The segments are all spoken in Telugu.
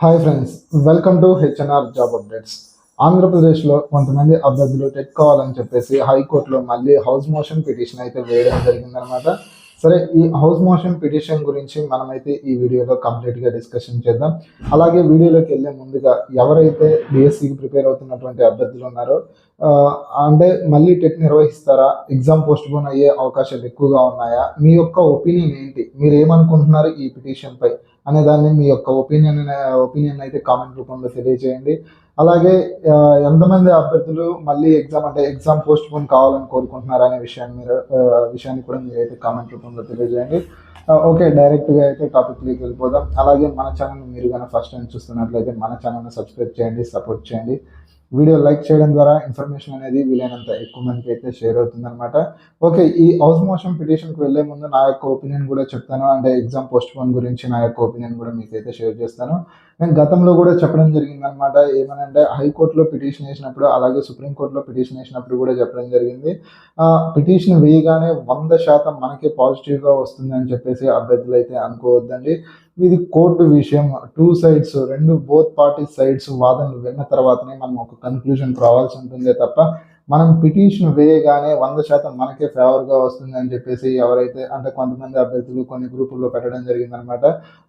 Hi friends welcome to HNR job updates ఆంధ్రప్రదేశ్లో కొంతమంది అభ్యర్థులు టెక్ కావాలని చెప్పేసి హైకోర్టులో మళ్ళీ హౌస్ మోషన్ పిటిషన్ అయితే వేయడం జరిగిందనమాట సరే ఈ హౌస్ మోషన్ పిటిషన్ గురించి మనమైతే ఈ వీడియోలో కంప్లీట్గా డిస్కషన్ చేద్దాం. అలాగే వీడియోలోకి వెళ్ళే ముందుగా ఎవరైతే డిఎస్సికి ప్రిపేర్ అవుతున్నటువంటి అభ్యర్థులు ఉన్నారో అంటే మళ్ళీ టెట్ నిర్వహిస్తారా ఎగ్జామ్ పోస్ట్ పోన్ అయ్యే అవకాశాలు ఎక్కువగా ఉన్నాయా మీ యొక్క ఒపీనియన్ ఏంటి మీరు ఏమనుకుంటున్నారు ఈ పిటిషన్పై? అనే దాన్ని మీ యొక్క ఒపీనియన్ ఒపీనియన్ అయితే కామెంట్ రూపంలో తెలియజేయండి. అలాగే ఎంతమంది అభ్యర్థులు మళ్ళీ ఎగ్జామ్ అంటే ఎగ్జామ్ పోస్ట్ పోన్ కావాలని కోరుకుంటున్నారు అనే విషయాన్ని మీరు విషయాన్ని కూడా మీరు అయితే కామెంట్ రూపంలో తెలియజేయండి. ఓకే డైరెక్ట్గా అయితే టాపిక్లోకి వెళ్ళిపోదాం. అలాగే మన ఛానల్ మీరు కానీ ఫస్ట్ టైం చూస్తున్నట్లయితే మన ఛానల్ని సబ్స్క్రైబ్ చేయండి సపోర్ట్ చేయండి. వీడియో లైక్ చేయడం ద్వారా ఇన్ఫర్మేషన్ అనేది వీలైనంత ఎక్కువ మందికి అయితే షేర్ అవుతుందన్నమాట. ఓకే ఈ హౌస్ మోషన్ పిటిషన్కి వెళ్ళే ముందు నా యొక్క ఒపీనియన్ కూడా చెప్తాను. అంటే ఎగ్జామ్ పోస్ట్ పోన్ గురించి నా యొక్క ఒపీనియన్ కూడా మీకైతే షేర్ చేస్తాను. నేను గతంలో కూడా చెప్పడం జరిగింది అనమాట ఏమనంటే హైకోర్టులో పిటిషన్ వేసినప్పుడు అలాగే సుప్రీంకోర్టులో పిటిషన్ వేసినప్పుడు కూడా చెప్పడం జరిగింది. పిటిషన్ వేయగానే వంద శాతం మనకే పాజిటివ్గా వస్తుంది అని చెప్పేసి అభ్యర్థులు అయితే అనుకోవద్దండి. ఇది కోర్టు విషయం. టూ సైడ్స్ రెండు బోత్ పార్టీ సైడ్స్ వాదనలు విన్న తర్వాతనే మనం ఒక కన్క్లూజన్ రావాల్సి ఉంటుందే తప్ప మనం పిటిషన్ వేయగానే వంద శాతం మనకే ఫేవర్గా వస్తుంది అని చెప్పేసి ఎవరైతే అంటే కొంతమంది అభ్యర్థులు కొన్ని గ్రూపుల్లో పెట్టడం జరిగిందనమాట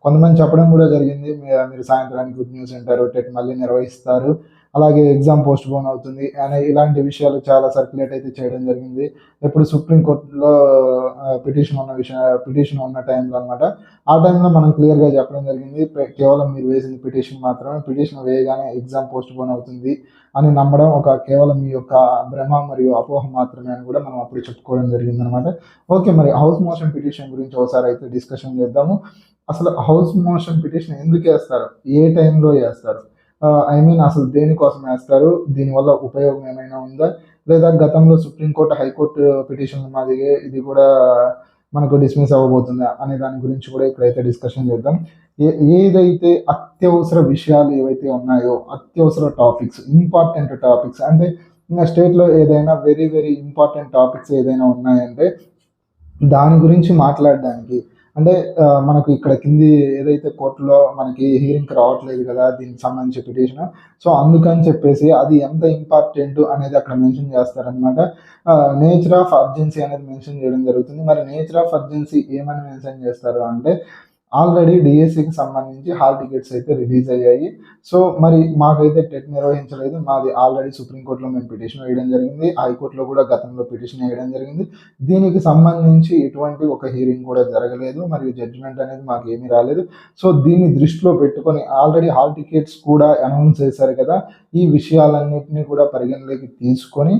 కొంతమంది చెప్పడం కూడా జరిగింది. మీరు సాయంత్రానికి గుడ్ న్యూస్ అంటారు టెట్ మళ్ళీ నిర్వహిస్తారు. అలాగే ఎగ్జామ్ పోస్ట్ పోన్ అవుతుంది. అనే ఇలాంటి విషయాలు చాలా సర్క్యులేట్ అయితే చేయడం జరిగింది. ఇప్పుడు సుప్రీంకోర్టులో పిటిషన్ ఉన్న విషయం పిటిషన్ ఉన్న టైంలో అనమాట ఆ టైంలో మనం క్లియర్గా చెప్పడం జరిగింది. కేవలం మీరు వేసిన పిటిషన్ మాత్రమే. పిటిషన్ వేయగానే ఎగ్జామ్ పోస్ట్ పోన్ అవుతుంది అని నమ్మడం ఒక కేవలం మీ యొక్క భ్రమ మరియు అపోహ మాత్రమే అని కూడా మనం అప్పుడు చెప్పుకోవడం జరిగింది అనమాట ఓకే మరి హౌస్ మోషన్ పిటిషన్ గురించి ఒకసారి అయితే డిస్కషన్ చేద్దాము. అసలు హౌస్ మోషన్ పిటిషన్ ఎందుకు వేస్తారు? ఏ టైంలో వేస్తారు? ఐ మీన్ అసలు దేనికోసం వేస్తారు? దీనివల్ల ఉపయోగం ఏమైనా ఉందా? లేదా గతంలో సుప్రీంకోర్టు హైకోర్టు పిటిషన్ మాదిరిగా ఇది కూడా మనకు డిస్మిస్ అవ్వబోతుందా? అనే దాని గురించి కూడా ఇక్కడైతే డిస్కషన్ చేద్దాం. ఏ- ఏదైతే అత్యవసర విషయాలు ఏవైతే ఉన్నాయో అత్యవసర టాపిక్స్ ఇంపార్టెంట్ టాపిక్స్ అంటే ఇంకా స్టేట్లో ఏదైనా వెరీ వెరీ ఇంపార్టెంట్ టాపిక్స్ ఏదైనా ఉన్నాయంటే దాని గురించి మాట్లాడడానికి అంటే మనకు ఇక్కడ కింది ఏదైతే కోర్టులో మనకి హియరింగ్ రావట్లేదు కదా దీనికి సంబంధించి పిటిషన్ సో అందుకని చెప్పేసి అది ఎంత ఇంపార్టెంట్ అనేది అక్కడ మెన్షన్ చేస్తారనమాట నేచర్ ఆఫ్ అర్జెన్సీ అనేది మెన్షన్ చేయడం జరుగుతుంది. మరి నేచర్ ఆఫ్ అర్జెన్సీ ఏమని మెన్షన్ చేస్తారు అంటే ఆల్రెడీ డిఎస్సికి సంబంధించి హాల్ టికెట్స్ అయితే రిలీజ్ అయ్యాయి. సో మరి మాకైతే టెట్ నిర్వహించలేదు. మాది ఆల్రెడీ సుప్రీంకోర్టులో మేము పిటిషన్ వేయడం జరిగింది. హైకోర్టులో కూడా గతంలో పిటిషన్ వేయడం జరిగింది. దీనికి సంబంధించి ఎటువంటి ఒక హీరింగ్ కూడా జరగలేదు. మరియు జడ్జిమెంట్ అనేది మాకు ఏమీ రాలేదు. సో దీన్ని దృష్టిలో పెట్టుకొని ఆల్రెడీ హాల్ టికెట్స్ కూడా అనౌన్స్ చేశారు కదా ఈ విషయాలన్నింటినీ కూడా పరిగణలోకి తీసుకొని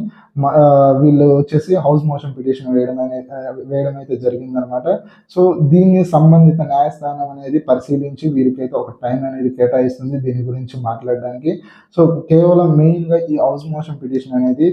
వీళ్ళు వచ్చేసి హౌస్ మోషన్ పిటిషన్ వేయడం అనేది వేయడం అయితే జరిగిందనమాట సో దీన్ని సంబంధిత న్యాయస్థానం అనేది పరిశీలించి వీరికైతే ఒక టైం అనేది కేటాయిస్తుంది దీని గురించి మాట్లాడడానికి. సో కేవలం మెయిన్గా ఈ హౌస్ మోషన్ పిటిషన్ అనేది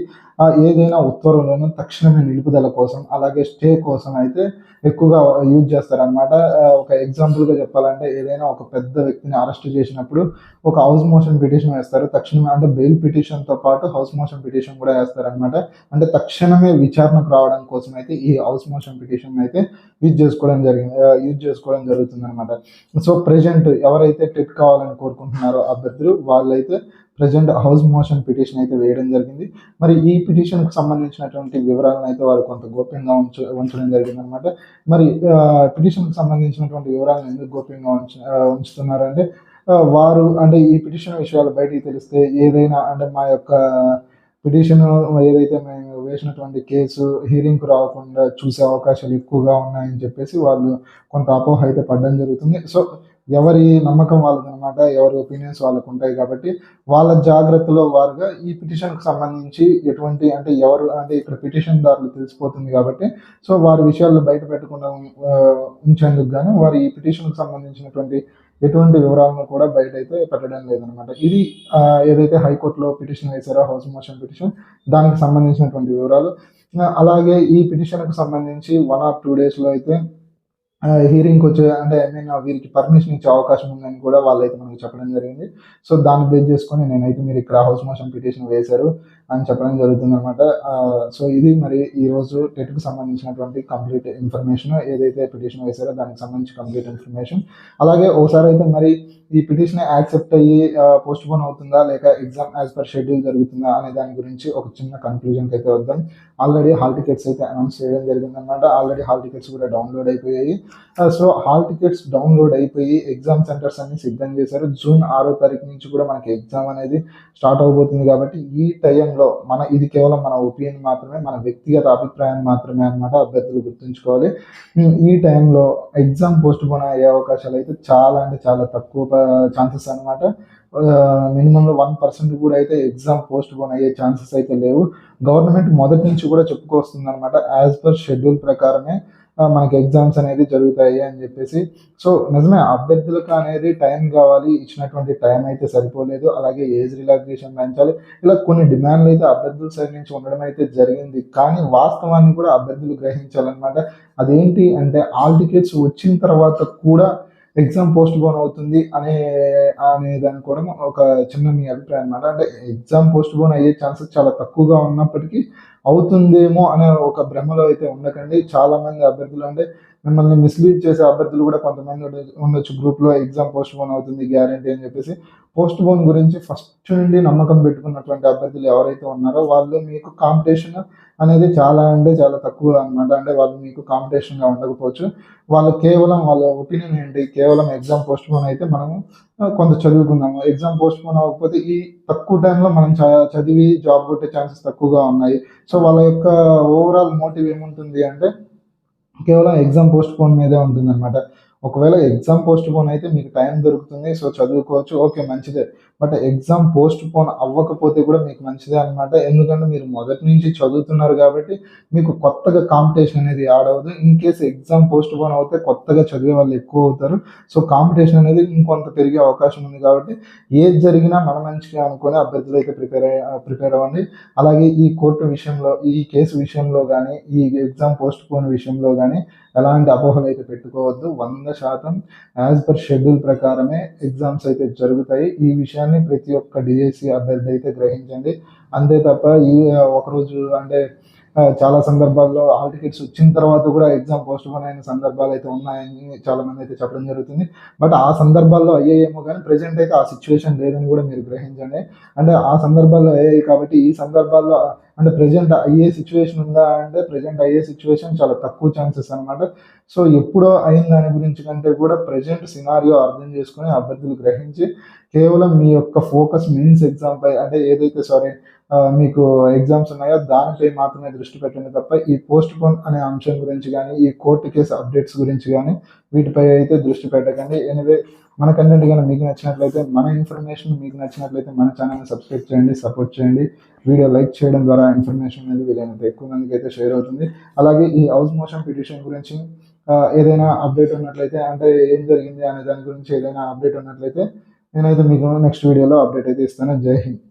ఏదైనా ఉత్తర్వులను తక్షణమే నిలుపుదల కోసం అలాగే స్టే కోసం అయితే ఎక్కువగా యూజ్ చేస్తారనమాట ఒక ఎగ్జాంపుల్గా చెప్పాలంటే ఏదైనా ఒక పెద్ద వ్యక్తిని అరెస్ట్ చేసినప్పుడు ఒక హౌస్ మోషన్ పిటిషన్ వేస్తారు. తక్షణమే అంటే బెయిల్ పిటిషన్తో పాటు హౌస్ మోషన్ పిటిషన్ కూడా వేస్తారనమాట అంటే తక్షణమే విచారణకు రావడం కోసం అయితే ఈ హౌస్ మోషన్ పిటిషన్ అయితే యూజ్ చేసుకోవడం జరిగింది యూజ్ చేసుకోవడం జరుగుతుంది. అనమాట సో ప్రజెంట్ ఎవరైతే టెట్ కావాలని కోరుకుంటున్నారో అభ్యర్థులు వాళ్ళైతే ప్రజెంట్ హౌస్ మోషన్ పిటిషన్ అయితే వేయడం జరిగింది. మరి ఈ పిటిషన్కు సంబంధించినటువంటి వివరాలను అయితే వారు కొంత గోప్యంగా ఉంచ ఉంచడం జరిగింది అనమాట మరి పిటిషన్కు సంబంధించినటువంటి వివరాలను ఎందుకు గోప్యంగా ఉంచ ఉంచుతున్నారంటే వారు అంటే ఈ పిటిషన్ విషయాలు బయటికి తెలిస్తే ఏదైనా అంటే మా యొక్క పిటిషన్ ఏదైతే మేము వేసినటువంటి కేసు హీరింగ్కు రాకుండా చూసే అవకాశాలు ఎక్కువగా ఉన్నాయని చెప్పేసి వాళ్ళు కొంత అపోహ అయితే పడడం జరుగుతుంది. సో ఎవరి నమ్మకం వాళ్ళదనమాట ఎవరి ఒపీనియన్స్ వాళ్ళకు ఉంటాయి కాబట్టి వాళ్ళ జాగ్రత్తలో వారుగా ఈ పిటిషన్కి సంబంధించి ఎటువంటి అంటే ఎవరు అంటే ఇక్కడ పిటిషన్దారులు తెలిసిపోతుంది కాబట్టి సో వారి విషయాలు బయట పెట్టకుండా ఉంచేందుకు గాను వారు ఈ పిటిషన్కి సంబంధించినటువంటి ఎటువంటి వివరాలను కూడా బయట అయితే పెట్టడం లేదనమాట ఇది ఏదైతే హైకోర్టులో పిటిషన్ వేశారో హౌస్ మోషన్ పిటిషన్ దానికి సంబంధించినటువంటి వివరాలు. అలాగే ఈ పిటిషన్కు సంబంధించి వన్ ఆర్ టూ డేస్లో అయితే హీరింగ్కి వచ్చే అంటే ఐ మీన్ వీరికి పర్మిషన్ ఇచ్చే అవకాశం ఉందని కూడా వాళ్ళైతే మనకు చెప్పడం జరిగింది. సో దాన్ని బేస్ చేసుకొని నేనైతే మీరు ఇక్కడ హౌస్ మోషన్ పిటిషన్ వేశారు. అని చెప్పడం జరుగుతుంది అనమాట సో ఇది మరి ఈ రోజు టెట్కి సంబంధించినటువంటి కంప్లీట్ ఇన్ఫర్మేషన్ ఏదైతే పిటిషన్ వేశారో దానికి సంబంధించి కంప్లీట్ ఇన్ఫర్మేషన్. అలాగే ఒకసారి అయితే మరి ఈ పిటిషన్ యాక్సెప్ట్ అయ్యి పోస్ట్ పోన్ అవుతుందా లేక ఎగ్జామ్ యాజ్ పర్ షెడ్యూల్ జరుగుతుందా అనే దాని గురించి ఒక చిన్న కన్క్లూజన్కి అయితే వద్దాం. ఆల్రెడీ హాల్ టికెట్స్ అయితే అనౌన్స్ చేయడం జరిగింది అనమాట ఆల్రెడీ హాల్ టికెట్స్ కూడా డౌన్లోడ్ అయిపోయాయి. సో హాల్ టికెట్స్ డౌన్లోడ్ అయిపోయి ఎగ్జామ్ సెంటర్స్ అన్ని సిద్ధం చేశారు. జూన్ ఆరో తారీఖు నుంచి కూడా మనకి ఎగ్జామ్ అనేది స్టార్ట్ అవబోతుంది కాబట్టి ఈ టైంలో మన ఇది కేవలం మన ఒపీనియన్ మాత్రమే మన వ్యక్తిగత అభిప్రాయం మాత్రమే అనమాట అభ్యర్థులు గుర్తుంచుకోవాలి. ఈ టైంలో ఎగ్జామ్ పోస్ట్ పోన్ అయ్యే అవకాశాలు అయితే చాలా అంటే చాలా తక్కువ ఛాన్సెస్ అనమాట మినిమంలో వన్ పర్సెంట్ కూడా అయితే ఎగ్జామ్ పోస్ట్ పోన్ అయ్యే ఛాన్సెస్ అయితే లేవు. గవర్నమెంట్ మొదటి నుంచి కూడా చెప్పుకొస్తుంది అనమాట యాజ్ పర్ షెడ్యూల్ ప్రకారమే. మనకి ఎగ్జామ్స్ అనేది జరుగుతాయి అని చెప్పేసి. సో నిజమే అభ్యర్థులకు అనేది టైం కావాలి ఇచ్చినటువంటి టైం అయితే సరిపోలేదు. అలాగే ఏజ్ రిలాక్సేషన్ పెంచాలి. ఇలా కొన్ని డిమాండ్లు అయితే అభ్యర్థుల సైడ్ నుంచి ఉండడం అయితే జరిగింది. కానీ వాస్తవాన్ని కూడా అభ్యర్థులు గ్రహించాలన్నమాట. అదేంటి అంటే ఆల్ టికెట్స్ వచ్చిన తర్వాత కూడా ఎగ్జామ్ పోస్ట్ పోన్ అవుతుంది అనే అనే దాని కూడా ఒక చిన్న మీ అభిప్రాయం అనమాట అంటే ఎగ్జామ్ పోస్ట్ పోన్ అయ్యే ఛాన్సెస్ చాలా తక్కువగా ఉన్నప్పటికీ అవుతుందేమో అనే ఒక భ్రమలో అయితే ఉండకండి. చాలా మంది అభ్యర్థులు అంటే మిమ్మల్ని మిస్లీడ్ చేసే అభ్యర్థులు కూడా కొంతమంది ఉండ- ఉండొచ్చు. గ్రూప్లో ఎగ్జామ్ పోస్ట్ పోన్ అవుతుంది గ్యారంటీ అని చెప్పేసి. పోస్ట్ పోన్ గురించి ఫస్ట్ నుండి నమ్మకం పెట్టుకున్నటువంటి అభ్యర్థులు ఎవరైతే ఉన్నారో వాళ్ళు మీకు కాంపిటీషన్ అనేది చాలా అంటే చాలా తక్కువ అనమాట అంటే వాళ్ళు మీకు కాంపిటీషన్గా ఉండకపోవచ్చు. వాళ్ళు కేవలం వాళ్ళ ఒపీనియన్ ఏంటి? కేవలం ఎగ్జామ్ పోస్ట్ పోన్ అయితే మనము కొంత చదువుకుందాము. ఎగ్జామ్ పోస్ట్ పోన్ అవ్వకపోతే ఈ తక్కువ టైంలో మనం చ- చదివి జాబ్ కొట్టే ఛాన్సెస్ తక్కువగా ఉన్నాయి. సో వాళ్ళ యొక్క ఓవరాల్ మోటివ్ ఏముంటుంది అంటే కేవలం ఎగ్జామ్ పోస్ట్ పోన్ మీదే ఉంటుంది అనమాట ఒకవేళ ఎగ్జామ్ పోస్ట్ పోన్ అయితే మీకు టైం దొరుకుతుంది సో చదువుకోవచ్చు. ఓకే మంచిదే. బట్ ఎగ్జామ్ పోస్ట్ పోన్ అవ్వకపోతే కూడా మీకు మంచిదే అనమాట ఎందుకంటే మీరు మొదటి నుంచి చదువుతున్నారు కాబట్టి మీకు కొత్తగా కాంపిటీషన్ అనేది యాడ్ అవ్వదు. In case exam postpone అవుతే కొత్తగా చదివే వాళ్ళు ఎక్కువ అవుతారు. సో కాంపిటీషన్ అనేది ఇంకొంత పెరిగే అవకాశం ఉంది కాబట్టి ఏది జరిగినా మన మంచిగా అనుకుని అభ్యర్థులు అయితే ప్రిపేర్ ప్రిపేర్ అవ్వండి. అలాగే ఈ కోర్టు విషయంలో ఈ కేసు విషయంలో కానీ ఈ ఎగ్జామ్ పోస్ట్ పోన్ విషయంలో కానీ ఎలాంటి అపోహలు అయితే పెట్టుకోవద్దు. వంద శాతం యాజ్ పర్ షెడ్యూల్ ప్రకారమే ఎగ్జామ్స్ అయితే జరుగుతాయి. ఈ విషయాన్ని ప్రతి ఒక్క డిఎస్సి అభ్యర్థి అయితే గ్రహించండి. అంతే తప్ప ఈ ఒకరోజు అంటే చాలా సందర్భాల్లో హాల్ టికెట్స్ వచ్చిన తర్వాత కూడా ఎగ్జామ్ పోస్ట్ పోన్ అయిన సందర్భాలు అయితే ఉన్నాయని చాలా మంది అయితే చెప్పడం జరుగుతుంది. బట్ ఆ సందర్భాల్లో అయ్యాయేమో కానీ ప్రజెంట్ అయితే ఆ సిచ్యువేషన్ లేదని కూడా మీరు గ్రహించండి. అంటే ఆ సందర్భాల్లో అయ్యాయి కాబట్టి ఈ సందర్భాల్లో అంటే ప్రజెంట్ అయ్యే సిచ్యువేషన్ ఉందా అంటే ప్రజెంట్ అయ్యే సిచ్యువేషన్ చాలా తక్కువ ఛాన్సెస్ అనమాట సో ఎప్పుడో అయిన దాని గురించి కంటే కూడా ప్రజెంట్ సినారియో అర్థం చేసుకుని అభ్యర్థులు గ్రహించి కేవలం మీ యొక్క ఫోకస్ మెయిన్స్ ఎగ్జామ్ పై అంటే ఏదైతే సారీ మీకు ఎగ్జామ్స్ ఉన్నాయో దానిపై మాత్రమే దృష్టి పెట్టండి తప్ప ఈ పోస్ట్ పోన్ అనే అంశం గురించి కానీ ఈ కోర్టు కేసు అప్డేట్స్ గురించి కానీ వీటిపై అయితే దృష్టి పెట్టకండి. ఎనివే మన కంటెంట్ కానీ మీకు నచ్చినట్లయితే మన ఇన్ఫర్మేషన్ మీకు నచ్చినట్లయితే మన ఛానల్ని సబ్స్క్రైబ్ చేయండి సపోర్ట్ చేయండి. వీడియో లైక్ చేయడం ద్వారా ఇన్ఫర్మేషన్ అనేది వీలైనంత ఎక్కువ మందికి అయితే షేర్ అవుతుంది. అలాగే ఈ హౌస్ మోషన్ పిటిషన్ గురించి ఏదైనా అప్డేట్ ఉన్నట్లయితే అంటే ఏం జరిగింది అనే దాని గురించి ఏదైనా అప్డేట్ ఉన్నట్లయితే నేనైతే మీకు నెక్స్ట్ వీడియోలో అప్డేట్ అయితే ఇస్తాను. జై హింద్.